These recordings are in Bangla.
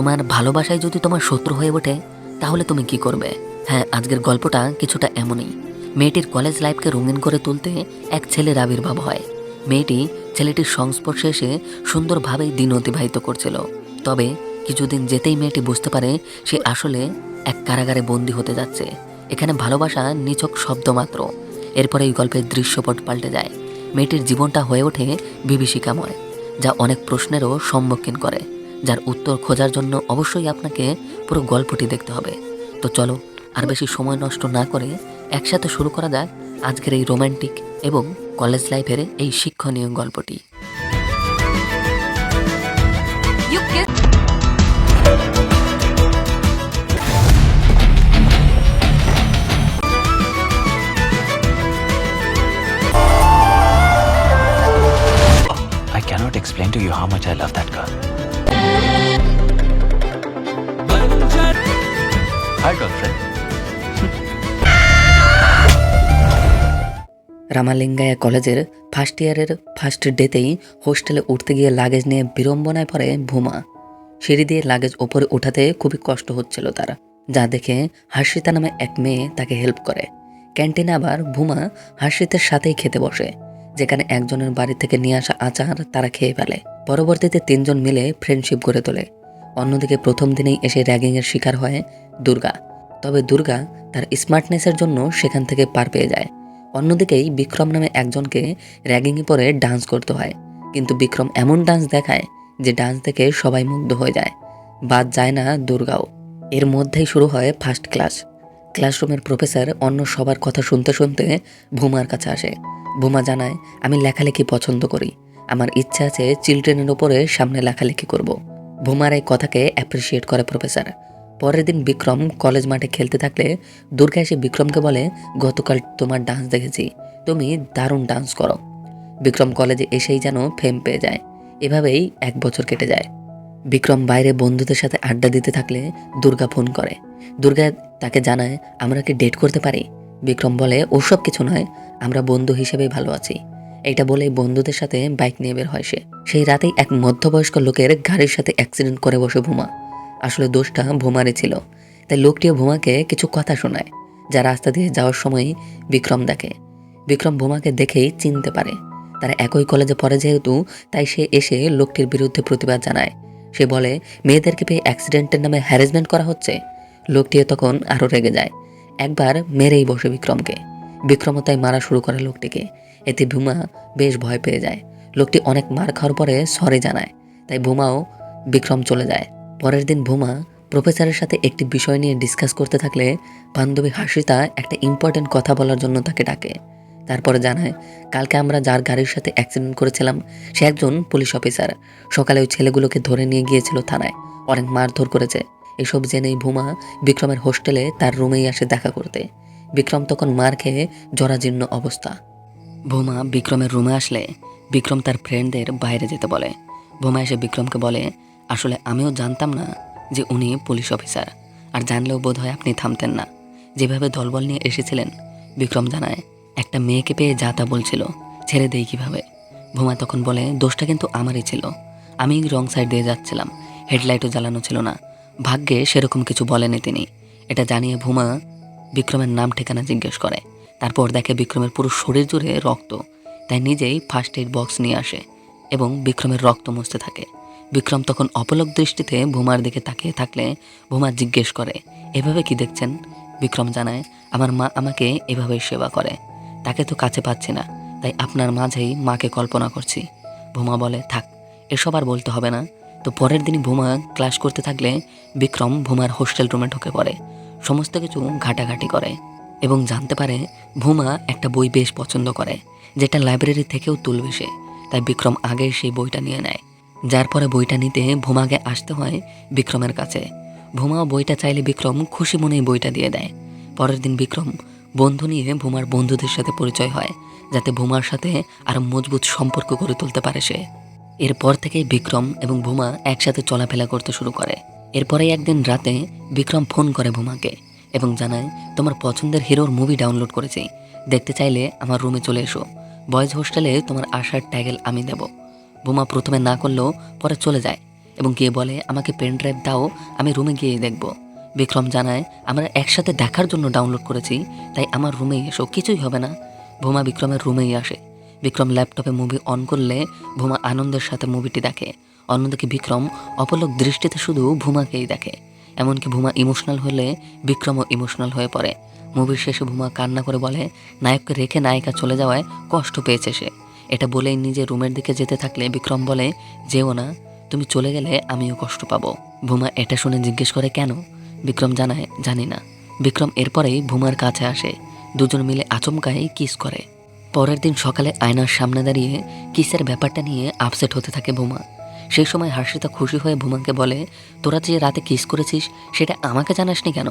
তোমার ভালোবাসায় যদি তোমার শত্রু হয়ে ওঠে, তাহলে তুমি কি করবে? হ্যাঁ আজকের গল্পটা কিছুটা এমনই। মেয়েটির কলেজ লাইফকে রঙিন করে তুলতে এক ছেলের আবির্ভাব হয়। মেয়েটি ছেলেটির সংস্পর্শে এসে সুন্দরভাবেই দিন অতিবাহিত করছিল। তবে কিছুদিন যেতেই মেয়েটি বুঝতে পারে সে আসলে এক কারাগারে বন্দী হতে যাচ্ছে। এখানে ভালোবাসা নিছক শব্দ মাত্র। এরপরে এই গল্পের দৃশ্যপট পাল্টে যায়। মেয়েটির জীবনটা হয়ে ওঠে বিভীষিকাময়, যা অনেক প্রশ্নেরও সম্মুখীন করে। যার উত্তর খোঁজার জন্য অবশ্যই আপনাকে পুরো গল্পটি দেখতে হবে তো চলো, আর বেশি সময় নষ্ট না করে একসাথে শুরু করা যাক আজকের এই রোমান্টিক এবং কলেজ লাইফের এই শিক্ষণীয় গল্পটি I cannot explain to you how much I love that girl. Hi, girlfriend. রামালিঙ্গায়া কলেজের ফার্স্ট ইয়ারের ফার্স্ট ডেতেই হোস্টেলে উঠতে গিয়ে লাগেজ নিয়ে বিড়ম্বনায় পড়ে ভুমা। সিঁড়ি দিয়ে লাগেজ ওপরে ওঠাতে খুবই কষ্ট হচ্ছিল তার যা দেখে হাসিতা নামে এক মেয়ে তাকে হেল্প করে। ক্যান্টিনে আবার ভুমা হাসিতের সাথেই খেতে বসে যেখানে একজনের বাড়ি থেকে নিয়ে আসা আচার তারা খেয়ে ফেলে। পরবর্তীতে তিনজন মিলে ফ্রেন্ডশিপ গড়ে তোলে। অন্যদিকে প্রথম দিনেই এসে র্যাগিংয়ের শিকার হয় দুর্গা। তবে দুর্গা তার স্মার্টনেসের জন্য সেখান থেকে পার পেয়ে যায়। অন্যদিকেই বিক্রম নামে একজনকে র্যাগিংয়ে পরে ডান্স করতে হয়। কিন্তু বিক্রম এমন ডান্স দেখায় যে ডান্স দেখে সবাই মুগ্ধ হয়ে যায়। বাদ যায় না দুর্গাও। এর মধ্যেই শুরু হয় ফার্স্ট ক্লাস। ক্লাসরুমের প্রফেসর অন্য সবার কথা শুনতে শুনতে ভুমার কাছে আসে। ভুমা জানায়, আমি লেখালেখি পছন্দ করি। আমার ইচ্ছা আছে চিলড্রেনের ওপরে সামনে লেখালেখি করব। ভুমার এই কথাকে অ্যাপ্রিসিয়েট করে প্রফেসর পরের দিন বিক্রম কলেজ মাঠে খেলতে থাকলে দুর্গা এসে বিক্রমকে বলে, গতকাল তোমার ডান্স দেখেছি। তুমি দারুণ ডান্স করো। বিক্রম কলেজে এসেই যেন ফেম পেয়ে যায়। এভাবেই এক বছর কেটে যায়। বিক্রম বাইরে বন্ধুদের সাথে আড্ডা দিতে থাকলে দুর্গা ফোন করে। দুর্গা তাকে জানায়, আমরা কি ডেট করতে পারি? বিক্রম বলে, ওসব কিছু নয়, আমরা বন্ধু হিসেবেই ভালো আছি। এটা বলে বন্ধুদের সাথে বাইক নিয়ে বের হয় সে। সেই রাতেই এক মধ্যবয়স্ক লোকের গাড়ির সাথে অ্যাক্সিডেন্ট করে বসে ভুমা। আসলে দোষটা ভুমারে ছিল। তাই লোকটিও ভুমাকে কিছু কথা শোনায়, যা রাস্তা দিয়ে যাওয়ার সময় বিক্রম দেখে। বিক্রম ভুমাকে দেখেই চিনতে পারে। তারা একই কলেজে পড়ে যেহেতু, তাই সে এসে লোকটির বিরুদ্ধে প্রতিবাদ জানায়। সে বলে, মেয়েদেরকে পেয়ে অ্যাক্সিডেন্টের নামে হ্যারাসমেন্ট করা হচ্ছে? লোকটিও তখন আরও রেগে যায়। একবার মেরেই বসে বিক্রমকে। বিক্রমও তাই মারা শুরু করে লোকটিকে। এতে ভুমা বেশ ভয় পেয়ে যায়। লোকটি অনেক মার খাওয়ার পরে সরে জানায়। তাই ভুমাও বিক্রম চলে যায়। পরের দিন ভুমা প্রফেসরের সাথে একটি বিষয় নিয়ে ডিসকাস করতে থাকলে বান্ধবী হাসিতা একটা ইম্পর্টেন্ট কথা বলার জন্য তাকে ডাকে। তারপরে জানায়, কালকে আমরা যার গাড়ির সাথে অ্যাক্সিডেন্ট করেছিলাম, সে একজন পুলিশ অফিসার সকালে ওই ছেলেগুলোকে ধরে নিয়ে গিয়েছিল থানায়। অনেক মারধর করেছে। এসব জেনেই ভুমা বিক্রমের হোস্টেলে তার রুমেই আসে দেখা করতে। বিক্রম তখন মার খেয়ে জরাজীর্ণ অবস্থা। ভুমা বিক্রমের রুমে আসলে বিক্রম তার ফ্রেন্ডদের বাইরে যেতে বলে। ভুমা এসে বিক্রমকে বলে, আসলে আমিও জানতাম না যে উনি পুলিশ অফিসার আর জানলেও বোধ হয় আপনি থামতেন না। যেভাবে দলবল নিয়ে এসেছিলেন, বিক্রম জানায়, একটা মেয়েকে পেয়ে যা তা বলছিল, ছেড়ে দেই কীভাবে? ভুমা তখন বলে, দোষটা কিন্তু আমারই ছিল। আমি রং সাইড দিয়ে যাচ্ছিলাম হেডলাইটও জ্বালানো ছিল না। ভাগ্যে সেরকম কিছু বলেনি তিনি। এটা জানিয়ে ভুমা বিক্রমের নাম ঠিকানা জিজ্ঞেস করে। তারপর দেখে বিক্রমের পুরো শরীর জুড়ে রক্ত। তাই নিজেই ফার্স্ট এইড বক্স নিয়ে আসে এবং বিক্রমের রক্ত মুছতে থাকে। বিক্রম তখন অপলক দৃষ্টিতে ভুমার দিকে তাকিয়ে থাকলে ভুমা জিজ্ঞেস করে, এভাবে কি দেখছেন? বিক্রম জানায়, আমার মা আমাকে এভাবেই সেবা করে। তাকে তো কাছে পাচ্ছি না, তাই আপনার মাঝেই মাকে কল্পনা করছি। ভুমা বলে, থাক, এসব আর বলতে হবে না। তো পরের দিনই ভুমা ক্লাস করতে থাকলে বিক্রম ভুমার হোস্টেল রুমে ঢুকে পড়ে। সমস্ত কিছু ঘাটাঘাটি করে। এবং জানতে পারে ভুমা একটা বই বেশ পছন্দ করে, যেটা লাইব্রেরি থেকেও তুলবে সে। তাই বিক্রম আগেই সেই বইটা নিয়ে নেয়। যার পরে বইটা নিতে ভুমাকে আসতে হয় বিক্রমের কাছে। ভুমাও বইটা চাইলে বিক্রম খুশি মনেই বইটা দিয়ে দেয়। পরের দিন বিক্রম বন্ধু নিয়ে ভুমার বন্ধুদের সাথে পরিচয় হয়, যাতে ভুমার সাথে আরও মজবুত সম্পর্ক গড়ে তুলতে পারে সে। এরপর থেকেই বিক্রম এবং ভুমা একসাথে চলাফেরা করতে শুরু করে। এরপরে একদিন রাতে বিক্রম ফোন করে ভুমাকে। এবং জানায়, তোমার পছন্দের হিরোর মুভি ডাউনলোড করেছি। দেখতে চাইলে আমার রুমে চলে এসো। বয়েজ হোস্টেলে তোমার আসার ট্যাগেল আমি দেব। বোমা প্রথমে না করলেও পরে চলে যায় এবং গিয়ে বলে, আমাকে পেন ড্রাইভ দাও, আমি রুমে গিয়ে দেখব। বিক্রম জানায়, আমরা একসাথে দেখার জন্য ডাউনলোড করেছি, তাই আমার রুমেই এসো, কিছুই হবে না। ভোমা বিক্রমের রুমেই আসে। বিক্রম ল্যাপটপে মুভি অন করলে ভোমা আনন্দের সাথে মুভিটি দেখে। অন্যদিকে বিক্রম অপলক দৃষ্টিতে শুধু ভুমাকেই দেখে। এমনকি ভুমা ইমোশনাল হলে বিক্রমও ইমোশনাল হয়ে পড়ে। মুভির শেষে ভুমা কান্না করে বলে, নায়ককে রেখে নায়িকা চলে যাওয়ায় কষ্ট পেয়েছে সে। এটা বলেই নিজে রুমের দিকে যেতে থাকলে বিক্রম বলে, যেও না, তুমি চলে গেলে আমিও কষ্ট পাবো। ভুমা এটা শুনে জিজ্ঞেস করে, কেন? বিক্রম জানায়, জানি না। বিক্রম এরপরেই ভুমার কাছে আসে। দুজন মিলে আচমকায় কিস করে। পরের দিন সকালে আয়নার সামনে দাঁড়িয়ে কিসের ব্যাপারটা নিয়ে আপসেট হতে থাকে ভুমা। সেই সময় হাসিতা খুশি হয়ে ভুমাকে বলে, তোরা যে রাতে কিস করেছিস, সেটা আমাকে জানাসনি কেন?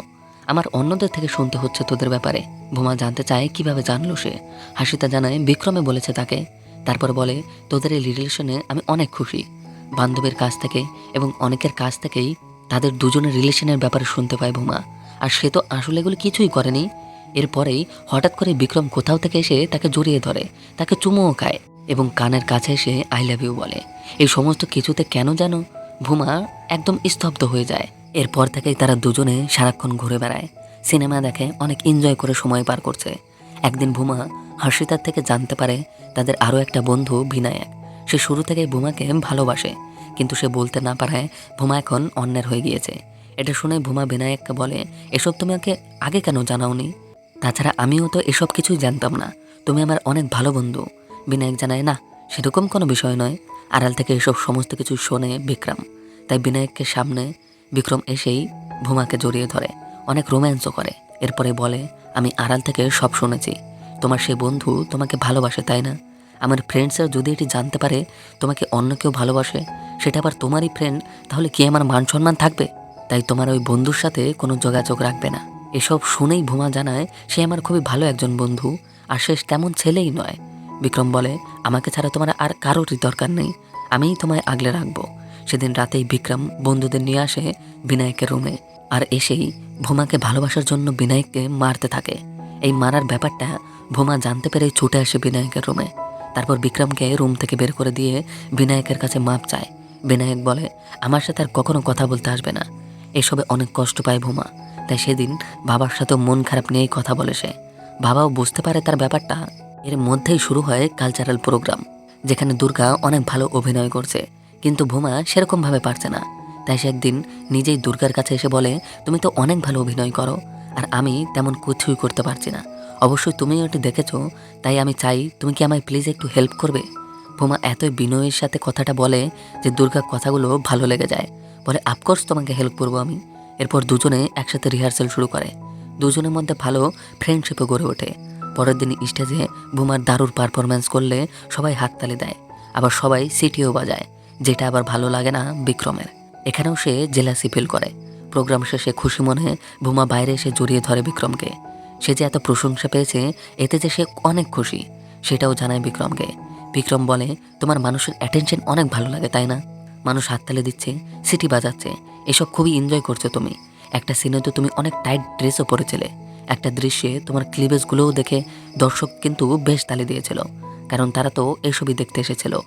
আমার অন্যদের থেকে শুনতে হচ্ছে তোদের ব্যাপারে। ভুমা জানতে চায় কীভাবে জানলো সে। হাসিতা জানায়, বিক্রমে বলেছে তাকে। তারপর বলে, তোদের এই রিলেশনে আমি অনেক খুশি। বান্ধবীর কাছ থেকে এবং অনেকের কাছ থেকেই তাদের দুজনের রিলেশনের ব্যাপারে শুনতে পায় ভুমা। আর সে তো আসলে এগুলো কিছুই করেনি। এরপরেই হঠাৎ করে বিক্রম কোথাও থেকে এসে তাকে জড়িয়ে ধরে, তাকে চুমুও খায়। এবং কানের কাছে এসে আই লাভ ইউ বলে। এই সমস্ত কিছুতে কেন যেন ভুমা একদম স্তব্ধ হয়ে যায়। এরপর থেকেই তারা দুজনে সারাক্ষণ ঘুরে বেড়ায়। সিনেমা দেখে অনেক এনজয় করে সময় পার করছে। একদিন ভুমা হর্ষিতার থেকে জানতে পারে তাদের আরও একটা বন্ধু বিনায়ক। সে শুরু থেকেই ভুমাকে ভালোবাসে, কিন্তু সে বলতে না পারায় ভুমা এখন অন্যের হয়ে গিয়েছে। এটা শুনে ভুমা বিনায়ককে বলে, এসব তুমি আমাকে আগে কেন জানাওনি? তাছাড়া আমিও তো এসব কিছুই জানতাম না। তুমি আমার অনেক ভালো বন্ধু। বিনায়ক জানায়, না, সেরকম কোনো বিষয় নয়। আড়াল থেকে এসব সমস্ত কিছু শোনে বিক্রম। তাই বিনায়ককে সামনে বিক্রম এসেই ভুমাকে জড়িয়ে ধরে, অনেক রোম্যান্সও করে। এরপরে বলে, আমি আড়াল থেকে সব শুনেছি। তোমার সেই বন্ধু তোমাকে ভালোবাসে, তাই না? আমার ফ্রেন্ডসরা যদি এটি জানতে পারে, তোমাকে অন্য কেউ ভালোবাসে, সেটা আবার তোমারই ফ্রেন্ড তাহলে কি আমার মান সম্মান থাকবে? তাই তোমার ওই বন্ধুর সাথে কোনো যোগাযোগ রাখবে না। এসব শুনেই ভুমা জানায়, সে আমার খুবই ভালো একজন বন্ধু, আর সে তেমন ছেলেই নয়। বিক্রম বলে, আমাকে ছাড়া তোমার আর কারোরই দরকার নেই। আমিই তোমায় আগলে রাখব। সেদিন রাতেই বিক্রম বন্ধুদের নিয়ে আসে বিনায়কের রুমে। আর এসেই ভোমাকে ভালোবাসার জন্য বিনায়ককে মারতে থাকে। এই মারার ব্যাপারটা ভোমা জানতে পেরে ছুটে আসে বিনায়কের রুমে। তারপর বিক্রমকে রুম থেকে বের করে দিয়ে বিনায়কের কাছে মাপ চায়। বিনায়ক বলে, আমার সাথে আর কখনো কথা বলতে আসবে না। এসবে অনেক কষ্ট পায় ভোমা। তাই সেদিন বাবার সাথেও মন খারাপ নিয়েই কথা বলে সে। বাবাও বুঝতে পারে তার ব্যাপারটা। এর মধ্যেই শুরু হয় কালচারাল প্রোগ্রাম যেখানে দুর্গা অনেক ভালো অভিনয় করছে। কিন্তু ভোমা সেরকমভাবে পারছে না। তাই সে একদিন নিজেই দুর্গার কাছে এসে বলে, তুমি তো অনেক ভালো অভিনয় করো, আর আমি তেমন কিছুই করতে পারছি না। অবশ্যই তুমিও এটি দেখেছ, তাই আমি চাই তুমি কি আমায় প্লিজ একটু হেল্প করবে? ভোমা এতই বিনয়ের সাথে কথাটা বলে যে দুর্গা কথাগুলো ভালো লেগে যায়। বলে আফকোর্স তোমাকে হেল্প করব আমি। এরপর দুজনে একসাথে রিহার্সাল শুরু করে। দুজনের মধ্যে ভালো ফ্রেন্ডশিপও গড়ে ওঠে। পরের দিন স্টেজে ভুমার দারুর পারফরমেন্স করলে সবাই হাততালি দেয়, আবার সবাই সিটিও বাজায়, যেটা আবার ভালো লাগে না বিক্রমের। এখানেও সে জেলাসি ফিল করে। প্রোগ্রাম শেষে খুশি মনে বুমা বাইরে এসে জড়িয়ে ধরে বিক্রমকে। সে যে এত প্রশংসা পেয়েছে, এতে যে সে অনেক খুশি, সেটাও জানায় বিক্রমকে। বিক্রম বলে, তোমার মানুষের অ্যাটেনশন অনেক ভালো লাগে, তাই না? মানুষ হাততালি দিচ্ছে, সিটি বাজাচ্ছে, এসব খুবই এনজয় করছ তুমি। একটা সিনে তো তুমি অনেক টাইট ড্রেসও পরেছিলে। একটা দৃশ্যে তোমার ক্লিভেজগুলোও দেখে দর্শক কিন্তু বেশ তালি দিয়েছিল। কারণ তারা তো এসবই দেখতে এসেছিল।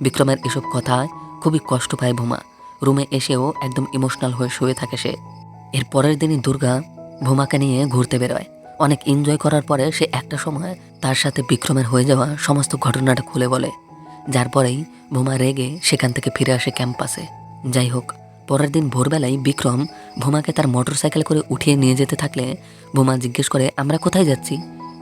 বিক্রমের এসব কথায় খুবই কষ্ট পায় ভুমা। রুমে এসেও একদম ইমোশনাল হয়ে শুয়ে থাকে সে। এর পরের দিনই দুর্গা ভুমাকে নিয়ে ঘুরতে বেরোয়। অনেক এনজয় করার পরে সে একটা সময় তার সাথে বিক্রমের হয়ে যাওয়া সমস্ত ঘটনাটা খুলে বলে। যার পরেই ভুমা রেগে সেখান থেকে ফিরে আসে ক্যাম্পাসে। যাই হোক পরের দিন ভোরবেলায় বিক্রম ভোমাকে তার মোটরসাইকেল করে উঠিয়ে নিয়ে যেতে থাকলে ভোমা জিজ্ঞেস করে, আমরা কোথায় যাচ্ছি?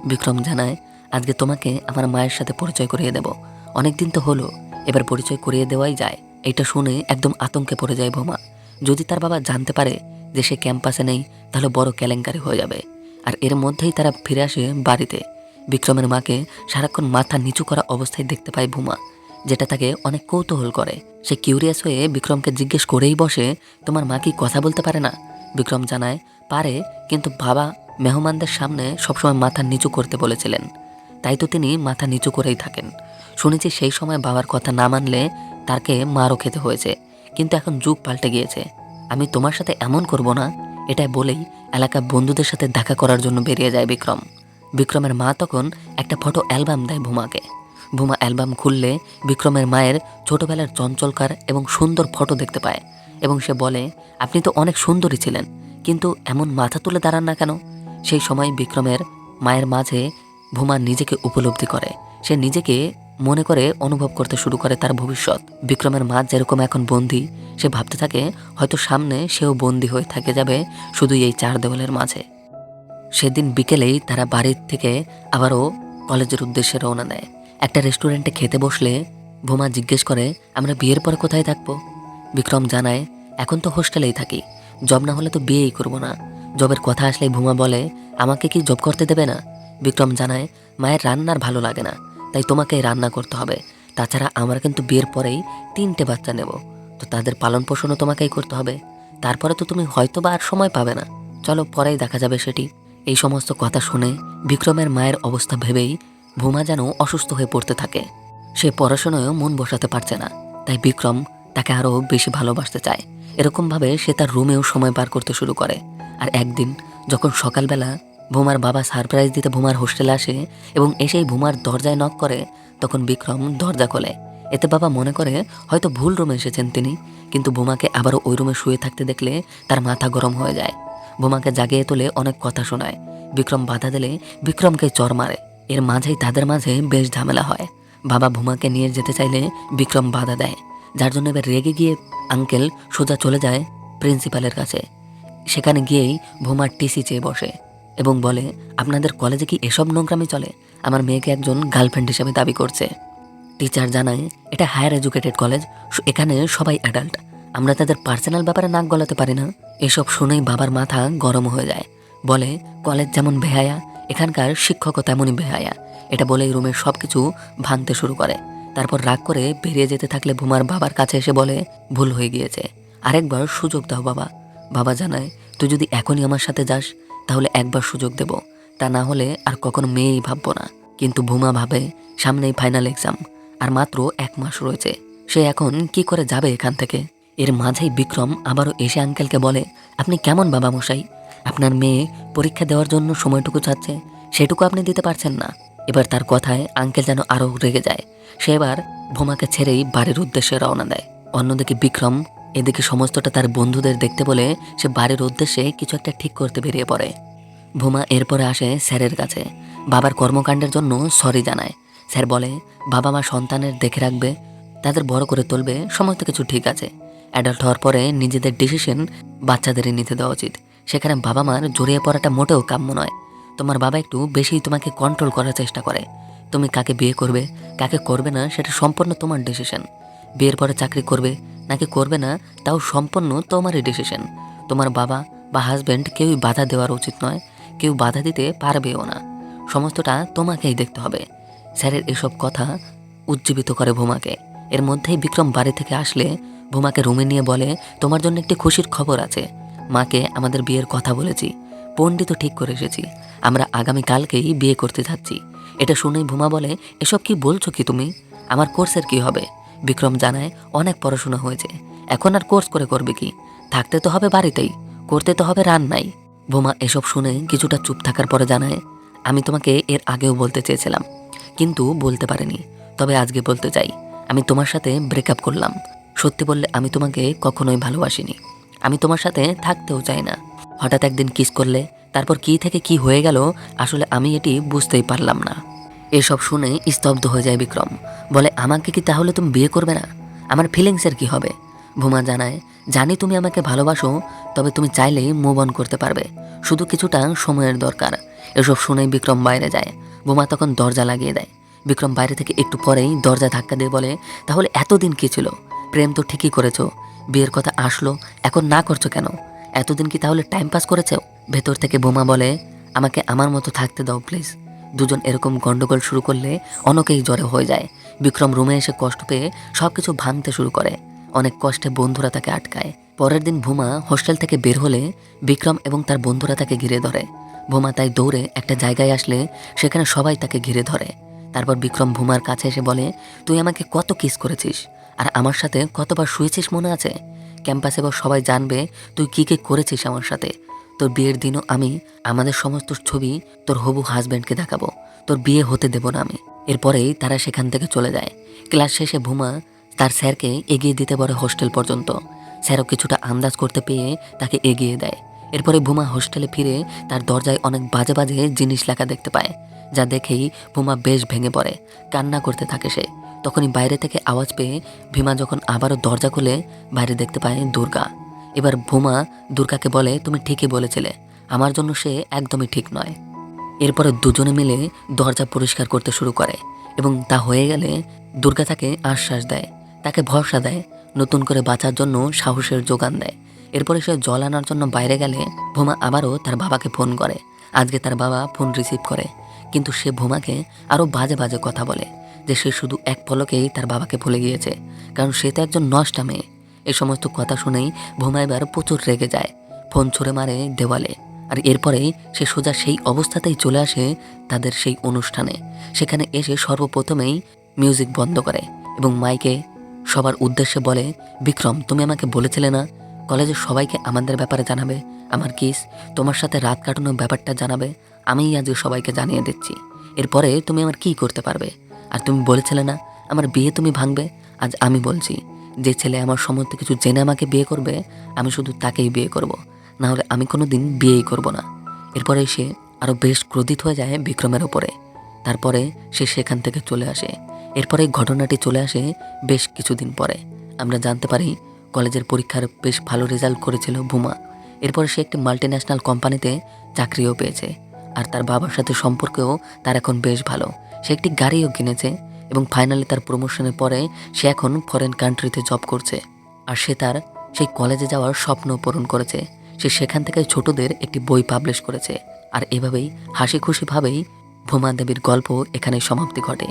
বিক্রম জানায়, আজকে তোমাকে আমার মায়ের সাথে পরিচয় করিয়ে দেব। অনেক দিন তো হলো, এবার পরিচয় করিয়ে দেওয়াই যায়। এটা শুনে একদম আতঙ্কে পড়ে যায় ভোমা। যদি তার বাবা জানতে পারে যে সে ক্যাম্পাসে নেই, তাহলে বড় কেলেঙ্কারি হয়ে যাবে। আর এর মধ্যেই তারা ফিরে আসে বাড়িতে। বিক্রমের মাকে সারাক্ষণ মাথা নিচু করা অবস্থায় দেখতে পায় ভুমা। যেটা তাকে অনেক কৌতূহল করে। সে কিউরিয়াস হয়ে বিক্রমকে জিজ্ঞেস করেই বসে, তোমার মা কি কথা বলতে পারে না? বিক্রম জানায়, পারে, কিন্তু বাবা মেহমানদের সামনে সবসময় মাথা নিচু করতে বলেছিলেন। তাই তো তিনি মাথা নিচু করেই থাকেন। শুনেছি সেই সময় বাবার কথা না মানলে তাকে মারও খেতে হয়েছে। কিন্তু এখন যুগ পাল্টে গিয়েছে। আমি তোমার সাথে এমন করব না? এটাই বলেই এলাকার বন্ধুদের সাথে দেখা করার জন্য বেরিয়ে যায় বিক্রম। বিক্রমের মা তখন একটা ফটো অ্যালবাম দেয় ভুমাকে। ভুমা অ্যালবাম খুললে বিক্রমের মায়ের ছোটবেলার চঞ্চলকার এবং সুন্দর ফটো দেখতে পায় এবং সে বলে, আপনি তো অনেক সুন্দরী ছিলেন, কিন্তু এমন মাথা তুলে দাঁড়ান না কেন? সেই সময় বিক্রমের মায়ের মাঝে ভুমা নিজেকে উপলব্ধি করে। সে নিজেকে মনে করে অনুভব করতে শুরু করে তার ভবিষ্যৎ। বিক্রমের মা যেরকম এখন বন্দি, সে ভাবতে থাকে হয়তো সামনে সেও বন্দি হয়ে থাকে যাবে শুধু এই চার দেওয়ালের মাঝে। সেদিন বিকেলেই তারা বাড়ির থেকে আবারও কলেজের উদ্দেশ্যে রওনা দেয়। একটা রেস্টুরেন্টে খেতে বসলে ভোমা জিজ্ঞেস করে, আমরা বিয়ের পরে কোথায় থাকব? বিক্রম জানায়, এখন তো হোস্টেলেই থাকি। জব না হলে তো বিয়েই করব না। জবের কথা আসলেই ভুমা বলে, আমাকে কি জব করতে দেবে না? বিক্রম জানায়, মায়ের রান্নার ভালো লাগে না, তাই তোমাকে রান্না করতে হবে। তাছাড়া আমরা কিন্তু বিয়ের পরেই তিনটে বাচ্চা নেব। তো তাদের পালন পোষণও তোমাকেই করতে হবে। তারপরে তো তুমি হয়তো বা আর সময় পাবে না। চলো পরেই দেখা যাবে সেটি। এই সমস্ত কথা শুনে বিক্রমের মায়ের অবস্থা ভেবেই ভুমা যেন অসুস্থ হয়ে পড়তে থাকে। সে পড়াশোনায়ও মন বসাতে পারছে না, তাই বিক্রম তাকে আরও বেশি ভালোবাসতে চায়। এরকমভাবে সে তার রুমেও সময় পার করতে শুরু করে। আর একদিন যখন সকালবেলা ভুমার বাবা সারপ্রাইজ দিতে ভুমার হোস্টেলে আসে এবং এসেই ভুমার দরজায় নক করে, তখন বিক্রম দরজা খোলে। এতে বাবা মনে করে হয়তো ভুল রুমে এসেছেন তিনি, কিন্তু ভুমাকে আবারও ওই রুমে শুয়ে থাকতে দেখলে তার মাথা গরম হয়ে যায়। ভুমাকে জাগিয়ে তোলে অনেক কথা শোনায়। বিক্রম বাধা দিলে বিক্রমকে চর মারে। এর মাঝেই তাদের মাঝে বেশ ঝামেলা হয়। বাবা ভুমাকে নিয়ে যেতে চাইলে বিক্রম বাধা দেয়। যার জন্য এবার রেগে গিয়ে আঙ্কেল সোজা চলে যায় প্রিন্সিপালের কাছে। সেখানে গিয়েই ভুমার টিসি চেয়ে বসে এবং বলে, আপনাদের কলেজে কি এসব নোংরামি চলে? আমার মেয়েকে একজন গার্লফ্রেন্ড হিসেবে দাবি করছে। টিচার জানায়, এটা হায়ার এডুকেটেড কলেজ, এখানে সবাই অ্যাডাল্ট। আমরা তাদের পার্সোনাল ব্যাপারে নাক গলাতে পারি না। এসব শুনেই বাবার মাথা গরম হয়ে যায়। বলে, কলেজ যেমন বেহায়া, এখানকার শিক্ষকও তেমনই বেহায়া। এটা বলেই রুমের সব কিছু ভাঙতে শুরু করে। তারপর রাগ করে বেরিয়ে যেতে থাকলে ভুমার বাবার কাছে এসে বলে, ভুল হয়ে গিয়েছে। আরেকবার সুযোগ দাও বাবা। বাবা জানায়, তুই যদি এখনই আমার সাথে যাস, তাহলে একবার সুযোগ দেব। তা না হলে আর কখনো মেয়েই ভাববো না। কিন্তু ভুমা ভাবে, সামনেই ফাইনাল এক্সাম আর মাত্র এক মাস রয়েছে। সে এখন কি করে যাবে এখান থেকে? এর মাঝেই বিক্রম আবারও এসে আঙ্কেলকে বলে, আপনি কেমন বাবা মশাই আপনার মেয়ে পরীক্ষা দেওয়ার জন্য সময়টুকু চাচ্ছে, সেটুকু আপনি দিতে পারছেন না। এবার তার কথায় আঙ্কেল যেন আরও রেগে যায়। সে এবার ভোমাকে ছেড়েই বাড়ির উদ্দেশ্যে রওনা দেয়। অন্যদিকে বিক্রম এদিকে সমস্তটা তার বন্ধুদের দেখতে বলে সে বাড়ির উদ্দেশ্যে কিছু একটা ঠিক করতে বেরিয়ে পড়ে। ভোমা এরপরে আসে স্যারের কাছে। বাবার কর্মকাণ্ডের জন্য সরি জানায়। স্যার বলে, বাবা মা সন্তানের দেখে রাখবে, তাদের বড় করে তুলবে, সমস্ত কিছু ঠিক আছে। অ্যাডাল্ট হওয়ার পরে নিজেদের ডিসিশন বাচ্চাদেরই নিতে দেওয়া উচিত। সেখানে বাবা মার জড়িয়ে পড়াটা মোটেও কাম্য নয়। তোমার বাবা একটু বেশি তোমাকে কন্ট্রোল করার চেষ্টা করে। তুমি কাকে বিয়ে করবে, কাকে করবে না, সেটা সম্পূর্ণ তোমার ডিসিশন। বিয়ের পরে চাকরি করবে, নাকি করবে না, তাও সম্পূর্ণ তোমারই ডিসিশন। তোমার বাবা বা হাজব্যান্ড কেউই বাধা দেওয়ার উচিত নয়, কেউ বাধা দিতে পারবেও না। সমস্তটা তোমাকেই দেখতে হবে। স্যারের এসব কথা উজ্জীবিত করে ভূমাকে। এর মধ্যেই বিক্রম বাড়ি থেকে আসলে ভূমাকে রুমে নিয়ে বলে, তোমার জন্য একটি খুশির খবর আছে। মাকে আমাদের বিয়ের কথা বলেছি। পণ্ডিতও ঠিক করে এসেছি। আমরা আগামীকালকেই বিয়ে করতে যাচ্ছি। এটা শুনেই ভূমা বলে, এসব কি বলছো কি তুমি? আমার কোর্সের কি হবে? বিক্রম জানায়, অনেক পড়াশোনা হয়েছে। এখন আর কোর্স করে করবে কি? থাকতে তো হবে বাড়িতেই। করতে তো হবে রান্নাই। ভূমা এসব শুনে কিছুটা চুপ থাকার পরে জানায়, আমি তোমাকে এর আগেও বলতে চেয়েছিলাম। কিন্তু বলতে পারিনি। তবে আজকে বলতে চাই। আমি তোমার সাথে ব্রেকআপ করলাম। সত্যি বললে আমি তোমাকে কখনোই ভালোবাসিনি। আমি তোমার সাথে থাকতেও চাই না। হঠাৎ একদিন কিস করলে, তারপর কি থেকে কি হয়ে গেল, আসলে আমি এটি বুঝতেই পারলাম না। এসব শুনে স্তব্ধ হয়ে যায় বিক্রম। বলে, আমাকে কি তাহলে তুমি বিয়ে করবে না? আমার ফিলিংসের কি হবে? ভুমা জানায়, জানি তুমি আমাকে ভালোবাসো, তবে তুমি চাইলেই মুভ অন করতে পারবে। শুধু কিছুটা সময়ের দরকার। এসব শুনেই বিক্রম বাইরে যায়। বোমা তখন দরজা লাগিয়ে দেয়। বিক্রম বাইরে থেকে একটু পরেই দরজা ধাক্কা দিয়ে বলে, তাহলে এতদিন কি ছিল? প্রেম তো ঠিকই করেছ। বিয়ের কথা আসলো, এখন না করছ কেন? এতদিন কি তাহলে টাইম পাস করেছ ভেতর থেকে বোমা বলে, আমাকে আমার মতো থাকতে দাও প্লিজ দুজন এরকম গন্ডগোল শুরু করলে অনেকেই জ্বরে হয়ে যায়। বিক্রম রুমে এসে কষ্ট পেয়ে সব কিছু ভাঙতে শুরু করে। অনেক কষ্টে বন্ধুরা তাকে আটকায়। পরের দিন ভুমা হোস্টেল থেকে বের হলে বিক্রম এবং তার বন্ধুরা তাকে ঘিরে ধরে। ভুমা তাই দৌড়ে একটা জায়গায় আসলে সেখানে সবাই তাকে ঘিরে ধরে। তারপর বিক্রম ভুমার কাছে এসে বলে, তুই আমাকে কত কিস করেছিস? আর আমার সাথে কতবার শুয়েছিস মনে আছে? ক্যাম্পাসে এবার সবাই জানবে তুই কী কী করেছিস আমার সাথে। তোর বিয়ের দিনও আমি, আমাদের সমস্ত ছবি তোর হবু হাজব্যান্ডকে দেখাবো। তোর বিয়ে হতে দেব না আমি। এরপরেই তারা সেখান থেকে চলে যায়। ক্লাস শেষে ভুমা তার স্যারকে এগিয়ে দিতে পারে হোস্টেল পর্যন্ত। স্যারও কিছুটা আন্দাজ করতে পেয়ে তাকে এগিয়ে দেয়। এরপরে ভুমা হোস্টেলে ফিরে তার দরজায় অনেক বাজে বাজে জিনিস লেখা দেখতে পায়। যা দেখেই ভুমা বেশ ভেঙে পড়ে। কান্না করতে থাকে সে। তখনই বাইরে থেকে আওয়াজ পেয়ে ভীমা যখন আবারও দরজা খুলে বাইরে দেখতে পায় দুর্গা। এবার ভুমা দুর্গাকে বলে, তুমি ঠিকই বলেছিলে। আমার জন্য সে একদমই ঠিক নয়। এরপরে দুজনে মিলে দরজা পরিষ্কার করতে শুরু করে এবং তা হয়ে গেলে দুর্গা তাকে আশ্বাস দেয়। তাকে ভরসা দেয়, নতুন করে বাঁচার জন্য সাহসের যোগান দেয়। এরপরে সে জল আনার জন্য বাইরে গেলে ভোমা আবারও তার বাবাকে ফোন করে। আজকে তার বাবা ফোন রিসিভ করে। কিন্তু সে ভোমাকে আরও বাজে বাজে কথা বলে। যে সে শুধু এক পলকেই তার বাবাকে ভুলে গিয়েছে, কারণ সে তো একজন নষ্টা মেয়ে। এ সমস্ত কথা শুনেই ভোমা এবার প্রচুর রেগে যায়, ফোন ছুঁড়ে মারে দেওয়ালে। আর এরপরেই সে সোজা সেই অবস্থাতেই চলে আসে তাদের সেই অনুষ্ঠানে। সেখানে এসে সর্বপ্রথমেই মিউজিক বন্ধ করে এবং মাইকে সবার উদ্দেশ্যে বলে, বিক্রম, তুমি আমাকে বলেছিলে না? কলেজের সবাইকে আমাদের ব্যাপারে জানাবে। আমার কিস, তোমার সাথে রাত কাটানোর ব্যাপারটা জানাবে। আমিই আজকে সবাইকে জানিয়ে দিচ্ছি। এরপরে তুমি আমার কি করতে পারবে? আর তুমি বলেছিলে না, আমার বিয়ে তুমি ভাঙবে, আজ আমি বলছি, যে ছেলে আমার সমস্ত কিছু জেনে আমাকে বিয়ে করবে, আমি শুধু তাকেই বিয়ে করব। না হলে আমি কোনো দিন বিয়েই করব না। এরপরে সে আরও বেশ ক্রোধিত হয়ে যায় বিক্রমের ওপরে। তারপরে সে সেখান থেকে চলে আসে। এরপরে ঘটনাটি চলে আসে বেশ কিছুদিন পরে। আমরা জানতে পারি, কলেজের পরীক্ষার বেশ ভালো রেজাল্ট করেছিল ভুমা এরপরে সে একটি মাল্টি ন্যাশনাল কোম্পানিতে চাকরিও পেয়েছে। আর তার বাবার সাথে সম্পর্কেও তার এখন বেশ ভালো। সে একটি গাড়িও কিনেছে এবং ফাইনালি তার প্রমোশনের পরে সে এখন ফরেন কান্ট্রিতে জব করছে। আর সে তার সেই কলেজে যাওয়ার স্বপ্ন পূরণ করেছে। সে সেখান থেকে ছোটদের একটি বই পাবলিশ করেছে। আর এভাবেই হাসি খুশিভাবেই ভূমা দেবীর গল্প এখানে সমাপ্তি ঘটে।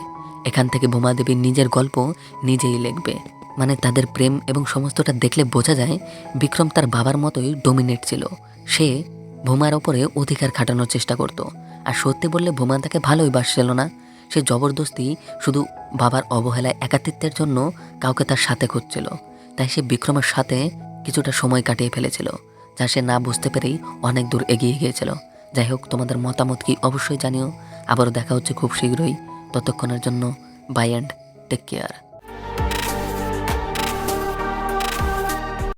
এখান থেকে ভূমা দেবীর নিজের গল্প নিজেই লিখবে। মানে তাদের প্রেম এবং সমস্তটা দেখলে বোঝা যায় বিক্রম তার বাবার মতোই ডোমিনেট ছিল। সে ভূমার ওপরে অধিকার খাটানোর চেষ্টা করত। আর সত্যি বললে ভূমা তাকে ভালোই বাসছিল না। সে জবরদস্তি শুধু বাবার অবহেলায় একাতিত্বের জন্য কাউকে তার সাথে খুঁজছিল। তাই সে বিক্রমের সাথে কিছুটা সময় কাটিয়ে ফেলেছিল, যা সে না বুঝতে পেরেই অনেক দূর এগিয়ে গিয়েছিল। যাই হোক, তোমাদের মতামত কি অবশ্যই জানিও। আবারও দেখা হচ্ছে খুব শীঘ্রই। ততক্ষণের জন্য বাই অ্যান্ড টেক কেয়ার